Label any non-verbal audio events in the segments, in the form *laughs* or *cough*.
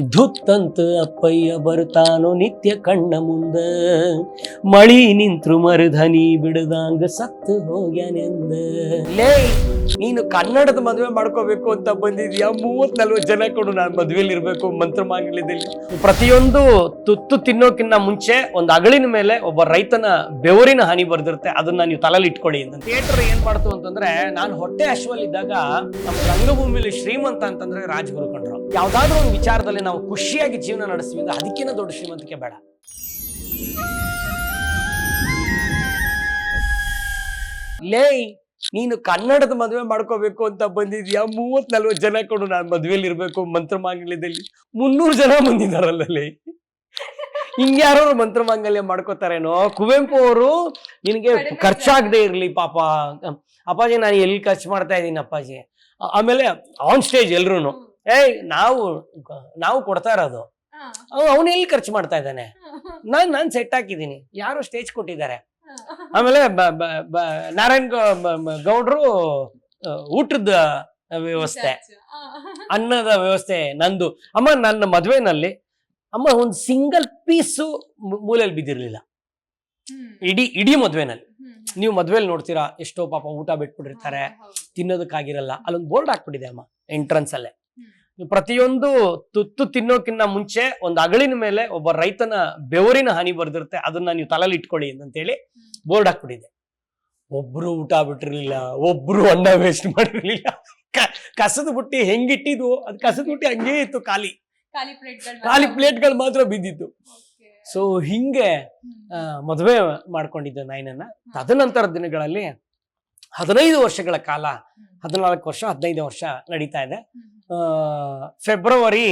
ಧುತ್ತಂತ ಅಪ್ಪಯ್ಯ ಬರ್ತಾನೋ ನಿತ್ಯ ಕಣ್ಣ ಮುಂದ. ಮಳಿ ನಿಂತ್ರು ಮರುಧನಿ ಬಿಡದಂಗ ಸತ್ತು ಹೋಗ್ಯಾನೆಂದ. ನೀನು ಕನ್ನಡದ ಮದುವೆ ಮಾಡ್ಕೋಬೇಕು ಅಂತ ಬಂದಿದ್ಯಾ? ಮೂವತ್ ನಲ್ವತ್ ಜನ ಕೊಡು, ನಾನು ಮದುವೆಲಿ ಇರ್ಬೇಕು, ಮಂತ್ರ ಪ್ರತಿಯೊಂದು ತುತ್ತು ತಿನ್ನೋಕಿನ್ನ ಮುಂಚೆ ಒಂದು ಅಗಳಿನ ಮೇಲೆ ಒಬ್ಬ ರೈತನ ಬೆವರಿನ ಹಾನಿ ಬರ್ದಿರುತ್ತೆ, ಅದನ್ನ ನೀವು ತಲೆಲಿ ಇಟ್ಕೊಳ್ಳಿ ಅಂತ. ಥಿಯೇಟರ್ ಏನ್ ಮಾಡ್ತು ಅಂತಂದ್ರೆ, ನಾನು ಹೊಟ್ಟೆ ಅಶ್ವಲ್ಲಿದ್ದಾಗ ನಮ್ಮ ರಂಗಭೂಮಿಲಿ ಶ್ರೀಮಂತ ಅಂತಂದ್ರೆ ರಾಜ್ ಕಂಡ್ರು. ಯಾವ್ದಾದ್ರು ಒಂದು ವಿಚಾರದಲ್ಲಿ ನಾವು ಖುಷಿಯಾಗಿ ಜೀವನ ನಡೆಸ್ತೀವಿ ಅಂದ್ರೆ ಅದಕ್ಕಿಂತ ದೊಡ್ಡ ಶ್ರೀಮಂತಿಕೆ ಬೇಡ. ಲೇ ನೀನು ಕನ್ನಡದ ಮದುವೆ ಮಾಡ್ಕೋಬೇಕು ಅಂತ ಬಂದಿದ್ಯಾ? ಮೂವತ್ ನಲ್ವತ್ ಜನ ಕೊಡು ನಾನು ಮದ್ವೆಲಿ ಇರ್ಬೇಕು ಮಂತ್ರ ಮಾಂಗಲ್ಯದಲ್ಲಿ. ಮುನ್ನೂರು ಜನ ಬಂದಿದ್ದಾರಲ್ಲಲ್ಲಿ ಹಿಂಗ್ಯಾರು ಮಂತ್ರ ಮಾಂಗಲ್ಯ ಮಾಡ್ಕೋತಾರೇನೋ? ಕುವೆಂಪು ಅವರು ನಿನಗೆ ಖರ್ಚಾಗದೆ ಇರ್ಲಿ ಪಾಪ. ಅಪ್ಪಾಜಿ ನಾನು ಎಲ್ಲಿ ಖರ್ಚು ಮಾಡ್ತಾ ಇದ್ದೀನಿ ಅಪ್ಪಾಜಿ? ಆಮೇಲೆ ಆನ್ ಸ್ಟೇಜ್ ಎಲ್ರು ಏಯ್ ನಾವು ನಾವು ಕೊಡ್ತಾ ಇರೋದು. ಅವನು ಎಲ್ಲಿ ಖರ್ಚು ಮಾಡ್ತಾ ಇದ್ದಾನೆ? ನಾನು ನಾನು ಸೆಟ್ ಹಾಕಿದ್ದೀನಿ. ಯಾರು ಸ್ಟೇಜ್ ಕೊಟ್ಟಿದ್ದಾರೆ. ಆಮೇಲೆ ನಾರಾಯಣ್ ಗೌಡ್ರು ಊಟದ ವ್ಯವಸ್ಥೆ. ಅನ್ನದ ವ್ಯವಸ್ಥೆ ನಂದು. ಅಮ್ಮ ನನ್ನ ಮದುವೆನಲ್ಲಿ ಅಮ್ಮ ಒಂದು ಸಿಂಗಲ್ ಪೀಸು ಮೂಲೆಯಲ್ಲಿ ಬಿದ್ದಿರ್ಲಿಲ್ಲ. ಇಡೀ ಇಡೀ ಮದುವೆನಲ್ಲಿ. ನೀವು ಮದ್ವೆಲಿ ನೋಡ್ತೀರಾ ಎಷ್ಟೋ ಪಾಪ ಊಟ ಬಿಟ್ಬಿಟ್ಟಿರ್ತಾರೆ ತಿನ್ನೋದಕ್ಕಾಗಿರಲ್ಲ. ಅಲ್ಲೊಂದು ಬೋರ್ಡ್ ಹಾಕ್ಬಿಟ್ಟಿದೆ ಅಮ್ಮ ಎಂಟ್ರೆನ್ಸ್ ಅಲ್ಲೇ. ಪ್ರತಿಯೊಂದು ತುತ್ತು ತಿನ್ನೋಕ್ಕಿಂತ ಮುಂಚೆ ಒಂದು ಅಗಳಿನ ಮೇಲೆ ಒಬ್ಬ ರೈತನ ಬೆವರಿನ ಹಾನಿ ಬರ್ದಿರುತ್ತೆ ಅದನ್ನ ನೀವು ತಲೆಯಲ್ಲಿ ಇಟ್ಕೊಳ್ಳಿ ಅಂತೇಳಿ ಬೋರ್ಡ್ ಹಾಕ್ಬಿಟ್ಟಿದೆ. ಒಬ್ರು ಊಟ ಬಿಟ್ಟಿರ್ಲಿಲ್ಲ ಒಬ್ರು ಅನ್ನ ವೇಸ್ಟ್ ಮಾಡಿರ್ಲಿಲ್ಲ. ಕಸದ ಬುಟ್ಟಿ ಹೆಂಗಿಟ್ಟಿದ್ವು ಅದು ಕಸದ ಬುಟ್ಟಿ ಹಂಗೇ ಇತ್ತು ಖಾಲಿ. ಖಾಲಿ ಪ್ಲೇಟ್ಗಳು ಮಾತ್ರ? ಬಿದ್ದಿತ್ತು. ಸೊ ಹಿಂಗೆ ಮದುವೆ ಮಾಡ್ಕೊಂಡಿದ್ದೆ ನಾಯಿನನ್ನ. ತದನಂತರ ದಿನಗಳಲ್ಲಿ ಹದಿನೈದು ವರ್ಷಗಳ ಕಾಲ ಹದಿನಾಲ್ಕು ವರ್ಷ ಹದಿನೈದು ವರ್ಷ ನಡೀತಾ ಇದೆ. ಫೆಬ್ರವರಿ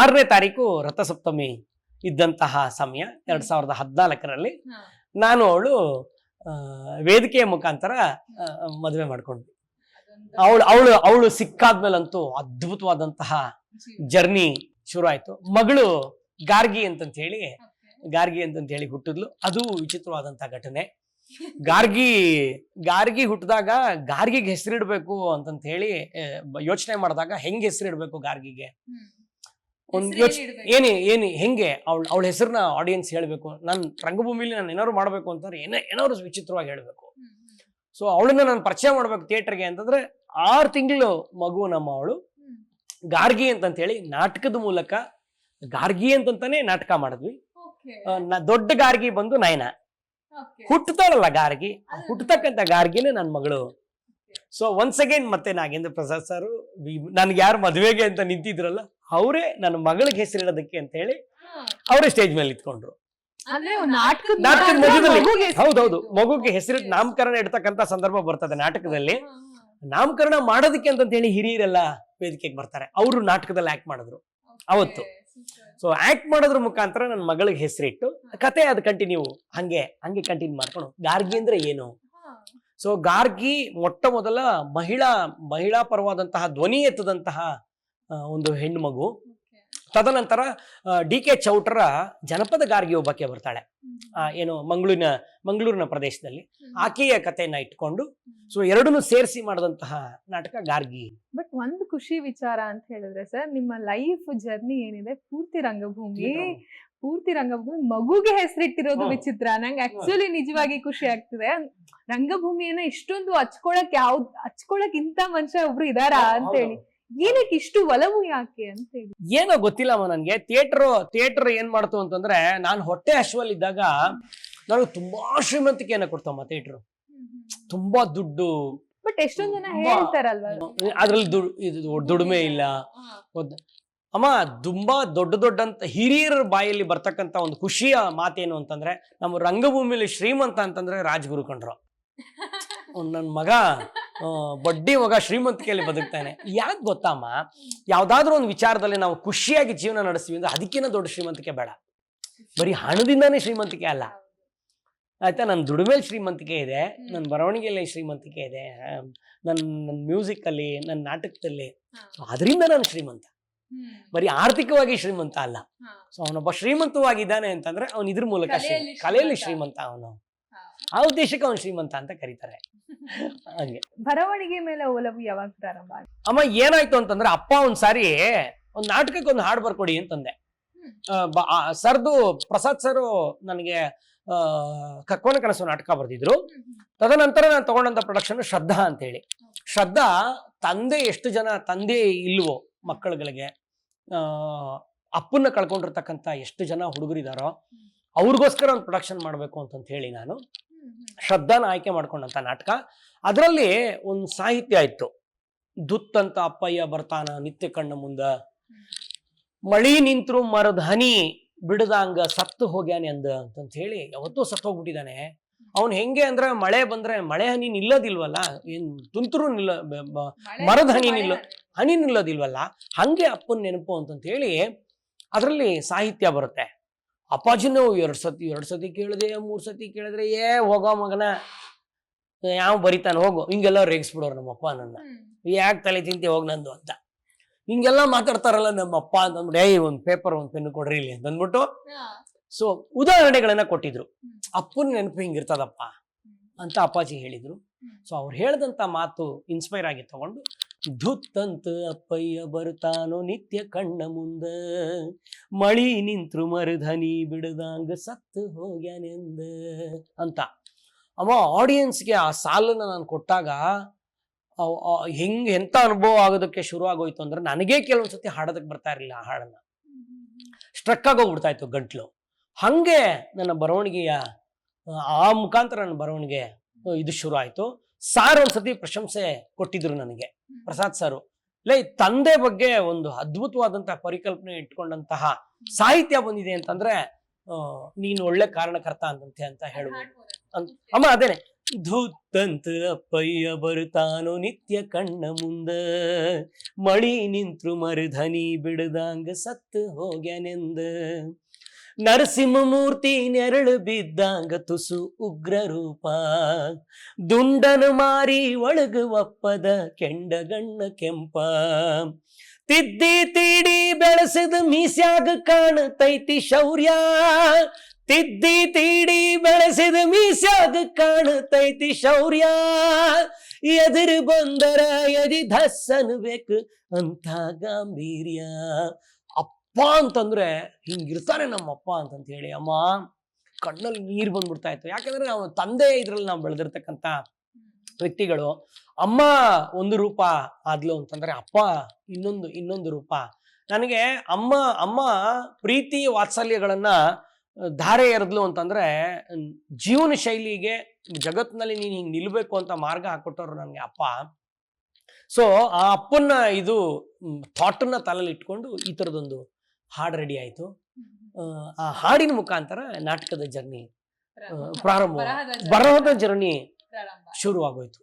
ಆರನೇ ತಾರೀಕು ರಥಸಪ್ತಮಿ ಇದ್ದಂತಹ ಸಮಯ ಎರಡ್ ಸಾವಿರದ ಹದಿನಾಲ್ಕರಲ್ಲಿ ನಾನು ಅವಳು ವೇದಿಕೆಯ ಮುಖಾಂತರ ಮದುವೆ ಮಾಡ್ಕೊಂಡ್ವಿ. ಅವಳು ಅವಳು ಅವಳು ಸಿಕ್ಕಾದ್ಮೇಲಂತೂ ಅದ್ಭುತವಾದಂತಹ ಜರ್ನಿ ಶುರು ಆಯ್ತು ಮಗಳು ಗಾರ್ಗಿ ಅಂತಂತ ಹೇಳಿ ಗಾರ್ಗಿ ಅಂತಂತ ಹೇಳಿ ಹುಟ್ಟಿದ್ಲು. ಅದು ವಿಚಿತ್ರವಾದಂತಹ ಘಟನೆ. ಗಾರ್ಗಿ ಗಾರ್ಗಿ ಹುಟ್ಟಿದಾಗ ಗಾರ್ಗಿಗೆ ಹೆಸರಿಡ್ಬೇಕು ಅಂತಂತ ಹೇಳಿ ಯೋಚನೆ ಮಾಡಿದಾಗ ಹೆಂಗ್ ಹೆಸರಿಡ್ಬೇಕು ಗಾರ್ಗಿಗೆ? ಒಂದ್ ಯೋಚನೆ ಏನಿ ಏನಿ ಹೆಂಗೆ ಅವಳ ಅವಳ ಹೆಸರನ್ನ ಆಡಿಯನ್ಸ್ ಹೇಳ್ಬೇಕು. ನಾನು ರಂಗಭೂಮಿಲಿ ನಾನು ಏನಾದ್ರು ಮಾಡ್ಬೇಕು ಅಂತಂದ್ರೆ ಏನೋ ಏನಾದ್ರು ವಿಚಿತ್ರವಾಗಿ ಹೇಳ್ಬೇಕು. ಸೊ ಅವಳನ್ನ ನಾನು ಪರಿಚಯ ಮಾಡ್ಬೇಕು ಥಿಯೇಟರ್ಗೆ ಅಂತಂದ್ರೆ ಆರು ತಿಂಗಳು ಮಗು ನಮ್ಮ ಅವಳು. ಗಾರ್ಗಿ ಅಂತಂತ ಹೇಳಿ ನಾಟಕದ ಮೂಲಕ ಗಾರ್ಗಿ ಅಂತಂತಾನೆ ನಾಟಕ ಮಾಡಿದ್ವಿ. ದೊಡ್ಡ ಗಾರ್ಗಿ ಬಂದು ನಯನ. ಹುಟ್ಟತಾಳಲ್ಲ ಗಾರ್ಗಿ? ಹುಟ್ಟತಕ್ಕಂತ ಗಾರ್ಗಿನೇ ನನ್ನ ಮಗಳು. ಸೊ ಒನ್ಸ್ ಅಗೇನ್ ಮತ್ತೆ ನಾಗೇಂದ್ರ ಪ್ರಸಾದ್ ಸರ್ ನನ್ಗೆ ಯಾರು ಮದುವೆಗೆ ಅಂತ ನಿಂತಿದ್ರಲ್ಲ ಅವರೇ ನನ್ನ ಮಗಳಿಗೆ ಹೆಸರಿಡೋದಕ್ಕೆ ಅಂತ ಹೇಳಿ ಅವರೇ ಸ್ಟೇಜ್ ಮೇಲೆ ಅಂದ್ರೆ ನಾಟಕದ ಮಧ್ಯದಲ್ಲಿ ಹೌದೌದು ಮಗುಗೆ ಹೆಸರು ನಾಮಕರಣ ಇಡ್ತಕ್ಕಂತ ಸಂದರ್ಭ ಬರ್ತದೆ ನಾಟಕದಲ್ಲಿ. ನಾಮಕರಣ ಮಾಡೋದಕ್ಕೆ ಅಂತ ಹೇಳಿ ಹಿರಿಯರೆಲ್ಲ ವೇದಿಕೆಗೆ ಬರ್ತಾರೆ. ಅವರು ನಾಟಕದಲ್ಲಿ ಆಕ್ಟ್ ಮಾಡಿದ್ರು. ಅವತ್ತು. ಸೊ ಆಕ್ಟ್ ಮಾಡೋದ್ರ ಮುಖಾಂತರ ನನ್ನ ಮಗಳಿಗೆ ಹೆಸರಿಟ್ಟು, ಕತೆ ಅದು ಕಂಟಿನ್ಯೂ ಹಂಗೆ ಹಂಗೆ ಕಂಟಿನ್ಯೂ ಮಾಡ್ಕೊಂಡು, ಗಾರ್ಗಿ ಅಂದ್ರೆ ಏನು? ಸೊ ಗಾರ್ಗಿ ಮೊಟ್ಟ ಮೊದಲ ಮಹಿಳಾ ಮಹಿಳಾ ಪರವಾದಂತಹ ಧ್ವನಿ ಎತ್ತದಂತಹ ಒಂದು ಹೆಣ್ಣು ಮಗು. ತದನಂತರ ಡಿ ಕೆ ಚೌಟ್ರ ಜನಪದ ಗಾರ್ಗಿ ಒಬ್ಬಕ್ಕೆ ಬರ್ತಾಳೆ. ಏನು ಮಂಗಳೂರಿನ ಮಂಗಳೂರಿನ ಪ್ರದೇಶದಲ್ಲಿ. ಆಕೆಯ ಕಥೆಯನ್ನ ಇಟ್ಕೊಂಡು ಸೊ ಎರಡನ್ನು ಸೇರಿಸಿ ಮಾಡಿದಂತಹ ನಾಟಕ ಗಾರ್ಗಿ. ಬಟ್ ಒಂದು ಖುಷಿ ವಿಚಾರ ಅಂತ ಹೇಳಿದ್ರೆ ಸರ್ ನಿಮ್ಮ ಲೈಫ್ ಜರ್ನಿ ಏನಿದೆ? ಪೂರ್ತಿ ರಂಗಭೂಮಿ. ಪೂರ್ತಿ ರಂಗಭೂಮಿ ಮಗುಗೆ ಹೆಸರಿಟ್ಟಿರೋದು. ವಿಚಿತ್ರ. ನಂಗೆ ಆಕ್ಚುಲಿ ನಿಜವಾಗಿ ಖುಷಿ ಆಗ್ತಿದೆ. ರಂಗಭೂಮಿಯನ್ನ ಇಷ್ಟೊಂದು ಹಚ್ಕೊಳಕ್ ಯಾವ್ದು ಹಚ್ಕೊಳಕ್ ಇಂತ ಮನುಷ್ಯ ಒಬ್ರು ಇದಾರಾ ಅಂತ ಹೇಳಿ. ಏನಕ್ಕೆ ಇಷ್ಟು ಒಲವು ಯಾಕೆ ಅಂತ ಹೇಳಿ. ಏನೋ ಗೊತ್ತಿಲ್ಲಮ್ಮ ನನ್ಗೆ. ಥಿಯೇಟರ್ ಥಿಯೇಟರ್ ಏನ್ ಮಾಡ್ತು ಅಂತಂದ್ರೆ ನಾನು ಹೊಟ್ಟೆ ಹಶ್ವಲ್ಲಿದ್ದಾಗ ನನಗೆ ತುಂಬಾ ಶ್ರೀಮಂತಿಕೆಯನ್ನ ಮತ್ತೆ ಇಟ್ರು. ತುಂಬಾ ದುಡ್ಡು. ಬಟ್ ಎಷ್ಟೊಂದ್ ಜನ ಹೇಳ್ತಾರಲ್ವಾ? ಅದ್ರಲ್ಲಿ ದುಡಿಮೆ ಇಲ್ಲ. ಅಮ್ಮ ತುಂಬಾ ದೊಡ್ಡ ದೊಡ್ಡಂತ ಹಿರಿಯರ ಬಾಯಲ್ಲಿ ಬರ್ತಕ್ಕಂತ ಒಂದು ಖುಷಿಯ ಮಾತೇನು ಅಂತಂದ್ರೆ ನಮ್ಮ ರಂಗಭೂಮಿಲಿ ಶ್ರೀಮಂತ ಅಂತಂದ್ರೆ ರಾಜ್ಗುರು ಕಂಡ್ರು. *laughs* ನನ್ನ ಮಗ ಬಡ್ಡಿ ಮಗ ಶ್ರೀಮಂತಿಕೆಯಲ್ಲಿ ಬದುಕ್ತಾನೆ. ಯಾಕೆ ಗೊತ್ತಮ್ಮ ಯಾವ್ದಾದ್ರು ಒಂದು ವಿಚಾರದಲ್ಲಿ ನಾವು ಖುಷಿಯಾಗಿ ಜೀವನ ನಡೆಸ್ತೀವಿ ಅಂದ್ರೆ ಅದಕ್ಕಿಂತ ದೊಡ್ಡ ಶ್ರೀಮಂತಿಕೆ ಬೇಡ. ಬರೀ ಹಣದಿಂದಾನೇ ಶ್ರೀಮಂತಿಕೆ ಅಲ್ಲ. ಆಯ್ತಾ ನನ್ನ ದುಡಿಮೇಲೆ ಶ್ರೀಮಂತಿಕೆ ಇದೆ ನನ್ನ ಬರವಣಿಗೆಯಲ್ಲಿ ಶ್ರೀಮಂತಿಕೆ ಇದೆ ನನ್ನ ನನ್ನ ಮ್ಯೂಸಿಕ್ ಅಲ್ಲಿ ನನ್ನ ನಾಟಕದಲ್ಲಿ. ಅದರಿಂದ ನಾನು ಶ್ರೀಮಂತ. ಬರೀ ಆರ್ಥಿಕವಾಗಿ ಶ್ರೀಮಂತ ಅಲ್ಲ. ಸೊ ಅವನೊಬ್ಬ ಶ್ರೀಮಂತವಾಗಿದ್ದಾನೆ ಅಂತಂದ್ರೆ ಅವನು ಇದ್ರ ಮೂಲಕ ಶ್ರೀ- ಕಲೆಯಲ್ಲಿ ಶ್ರೀಮಂತ. ಅವನು. ಆ ಉದ್ದೇಶಕ್ಕೆ ಅವನು ಶ್ರೀಮಂತ ಅಂತ ಕರೀತಾರೆ. ಹಂಗೆ. ಬರವಣಿಗೆ ಮೇಲೆ ಒಲವು ಯಾವಾಗ ಪ್ರಾರಂಭ ಅಮ್ಮ ಏನಾಯ್ತು ಅಂತಂದ್ರೆ ಅಪ್ಪ ಒಂದ್ಸಾರಿ ಒಂದು ನಾಟಕಕ್ಕೆ ಒಂದು ಹಾಡು ಬರ್ಕೊಡಿ ಅಂತಂದೆ. ಆ, ಬ- ಸರ್ದು ಪ್ರಸಾದ್ ಸರ್ ನನಗೆ ಕಕ್ಕೋನ ಕನಸು ನಾಟಕ ಬರೆದಿದ್ರು. ತದನಂತರ ನಾನು ತಗೊಂಡಂತ ಪ್ರೊಡಕ್ಷನ್ ಶ್ರದ್ಧಾ ಅಂತೇಳಿ. ಶ್ರದ್ಧಾ ತಂದೆ ಎಷ್ಟು ಜನ ತಂದೆ ಇಲ್ವೋ ಮಕ್ಕಳುಗಳಿಗೆ ಅಪ್ಪನ್ನ ಕಳ್ಕೊಂಡಿರ್ತಕ್ಕಂಥ ಎಷ್ಟು ಜನ ಹುಡುಗರಿದಾರೋ ಅವ್ರಿಗೋಸ್ಕರ ಒಂದು ಪ್ರೊಡಕ್ಷನ್ ಮಾಡಬೇಕು ಅಂತಂತ ಹೇಳಿ ನಾನು. ಶ್ರದ್ಧಾನ ಆಯ್ಕೆ ಮಾಡ್ಕೊಂಡಂತ ನಾಟಕ. ಅದರಲ್ಲಿ ಒಂದು ಸಾಹಿತ್ಯ ಇತ್ತು ದುತ್ತಂತ ಅಪ್ಪಯ್ಯ ಬರ್ತಾನ ನಿತ್ಯ ಕಣ್ಣ ಮುಂದ. ಮಳಿ ನಿಂತ್ರು ಮರದ ಹನಿ ಬಿಡದಂಗ ಸತ್ತು ಹೋಗ್ಯಾನೆ ಅಂದ ಅಂತಂತ ಹೇಳಿ ಯಾವತ್ತೂ ಸತ್ತು ಹೋಗ್ಬಿಟ್ಟಿದ್ದಾನೆ ಅವನ್ ಹೆಂಗೆ ಅಂದ್ರೆ ಮಳೆ ಬಂದ್ರೆ ಮಳೆ ಹನಿ ನಿಲ್ಲೋದಿಲ್ವಲ್ಲ ಏನ್ ತುಂತುರು ನಿಲ್ಲ ಮರದ ಹನಿ ನಿಲ್ಲ ಹನಿ ನಿಲ್ಲೋದಿಲ್ವಲ್ಲ ಹಂಗೆ ಅಪ್ಪನ ನೆನಪು ಅಂತಂತ ಹೇಳಿ ಅದರಲ್ಲಿ ಸಾಹಿತ್ಯ ಬರುತ್ತೆ. ಅಪ್ಪಾಜಿನೂ ಎರಡು ಸತಿ ಎರಡು ಸತಿ ಕೇಳಿದೆ ಮೂರು ಸತಿ ಕೇಳಿದ್ರೆ ಏ ಹೋಗೋ ಮಗನ ಯಾವ ಬರಿತಾನೆ ಹೋಗು ಹಿಂಗೆಲ್ಲ ರೇಗಿಸ್ಬಿಡೋರು ನಮ್ಮಪ್ಪ ನನ್ನ. ಯಾಕೆ ತಲೆ ತಿಂತಿ ಹೋಗ್ ನಂದು ಅಂತ. ಹಿಂಗೆಲ್ಲ ಮಾತಾಡ್ತಾರಲ್ಲ ನಮ್ಮ ಅಪ್ಪ ಅಂತಂದ್ಬಿಟ್ಟು ಏಯ್ ಒಂದು ಪೇಪರ್ ಒಂದು ಪೆನ್ ಕೊಡ್ರಿ ಇಲ್ಲಿ ಅಂತ ಅಂದ್ಬಿಟ್ಟು ಸೊ ಉದಾಹರಣೆಗಳನ್ನ ಕೊಟ್ಟಿದ್ರು. ಅಪ್ಪನ ನೆನಪು ಹಿಂಗಿರ್ತದಪ್ಪ ಅಂತ ಅಪ್ಪಾಜಿ ಹೇಳಿದ್ರು. ಸೊ ಅವ್ರು ಹೇಳ್ದಂತ ಮಾತು ಇನ್ಸ್ಪೈರ್ ಆಗಿ ತಗೊಂಡು ಧುತ್ತಂತ ಅಪ್ಪಯ್ಯ ಬರುತ್ತಾನೋ ನಿತ್ಯ ಕಣ್ಣ ಮುಂದ ಮಳಿ ನಿಂತ್ರು ಮರುಧನಿ ಬಿಡದಾಂಗ ಸತ್ತು ಹೋಗ್ಯಾನೆಂದ ಅಂತ. ಅವ ಆಡಿಯನ್ಸ್ಗೆ ಆ ಸಾಲನ್ನ ನಾನು ಕೊಟ್ಟಾಗ ಹೆಂಗ್ ಎಂತ ಅನುಭವ ಆಗೋದಕ್ಕೆ ಶುರು ಆಗೋಯ್ತು ಅಂದ್ರೆ ನನಗೇ ಕೆಲವೊಂದ್ಸತಿ ಹಾಡೋದಕ್ಕೆ ಬರ್ತಾ ಇರಲಿಲ್ಲ ಆ ಹಾಡನ್ನ. ಸ್ಟ್ರಕ್ ಆಗೋಗ್ಬಿಡ್ತಾ ಇತ್ತು ಗಂಟ್ಲು. ಹಂಗೆ ನನ್ನ ಬರವಣಿಗೆಯ ಆ, ಮುಖಾಂತರ ನನ್ನ ಬರವಣಿಗೆ ಇದು ಶುರು ಆಯ್ತು ಸಾರ್ ಒಂದ್ಸತಿ ಪ್ರಶಂಸೆ ಕೊಟ್ಟಿದ್ರು ನನಗೆ. ಪ್ರಸಾದ್ ಸಾರು ಲೈ ತಂದೆ ಬಗ್ಗೆ ಒಂದು ಅದ್ಭುತವಾದಂತಹ ಪರಿಕಲ್ಪನೆ ಇಟ್ಕೊಂಡಂತಹ ಸಾಹಿತ್ಯ ಬಂದಿದೆ ಅಂತಂದ್ರೆ ನೀನು ಒಳ್ಳೆ ಕಾರಣಕರ್ತ ಅಂದಂತೆ ಅಂತ ಹೇಳ್ಬೋದು ಅಮ್ಮ ಅದೇನೆ. ಧೂತಂತ ಅಪ್ಪಯ್ಯ ಬರುತ್ತಾನೋ ನಿತ್ಯ ಕಣ್ಣ ಮುಂದ. ಮಳಿ ನಿಂತ್ರು ಮರುಧನಿ ಬಿಡದಾಂಗ ಸತ್ತು ಹೋಗ್ಯಾನೆಂದ. ನರಸಿಂಹಮೂರ್ತಿ ನೆರಳು ಬಿದ್ದಾಂಗ ತುಸು ಉಗ್ರ ರೂಪ ದುಂಡನು ಮಾರಿ ಒಳಗು ಒಪ್ಪದ ಕೆಂಡಗಣ್ಣ ಕೆಂಪ. ತಿದ್ದಿ ತೀಡಿ ಬೆಳೆಸಿದ ಮೀಸ್ಯಾಗ ಕಾಣತೈತಿ ಶೌರ್ಯ. ತಿದ್ದಿ ತೀಡಿ ಬೆಳೆಸಿದ ಮೀಸ್ಯಾಗ ಕಾಣುತ್ತೈತಿ ಶೌರ್ಯ. ಎದುರು ಬಂದರ ಎದಿ ಧಸ್ಸನ್ಬೇಕು ಅಂತ ಗಾಂಭೀರ್ಯ ಅಪ್ಪ ಅಂತಂದ್ರೆ ಹಿಂಗಿರ್ತಾರೆ ನಮ್ಮಪ್ಪ ಅಂತಂತ ಹೇಳಿ, ಅಮ್ಮ ಕಣ್ಣಲ್ಲಿ ನೀರು ಬಂದ್ಬಿಡ್ತಾ ಇತ್ತು. ಯಾಕಂದ್ರೆ ನಾವು ತಂದೆ ಇದ್ರಲ್ಲಿ ನಾವು ಬೆಳೆದಿರ್ತಕ್ಕಂಥ ವ್ಯಕ್ತಿಗಳು. ಅಮ್ಮ ಒಂದು ರೂಪ ಆದ್ಲು ಅಂತಂದ್ರೆ ಅಪ್ಪ ಇನ್ನೊಂದು ಇನ್ನೊಂದು ರೂಪ. ನನಗೆ ಅಮ್ಮ ಅಮ್ಮ ಪ್ರೀತಿ ವಾತ್ಸಲ್ಯಗಳನ್ನ ಧಾರೆ ಎರದ್ಲು ಅಂತಂದ್ರೆ ಜೀವನ ಶೈಲಿಗೆ ಜಗತ್ತಿನಲ್ಲಿ ನೀನು ಹಿಂಗೆ ನಿಲ್ಬೇಕು ಅಂತ ಮಾರ್ಗ ಹಾಕೊಟ್ಟವ್ರು ನನಗೆ ಅಪ್ಪ. ಸೊ ಆ ಅಪ್ಪನ ಇದು ಥಾಟನ್ನ ತಲೆಯಲ್ಲಿ ಇಟ್ಕೊಂಡು ಈ ಥರದೊಂದು ಹಾಡು ರೆಡಿ ಆಯ್ತು. ಆ, ಹಾಡಿನ ಮುಖಾಂತರ ನಾಟಕದ ಜರ್ನಿ ಪ್ರಾರಂಭ ಬರಹದ ಜರ್ನಿ. ಶುರು ಆಗೋಯ್ತು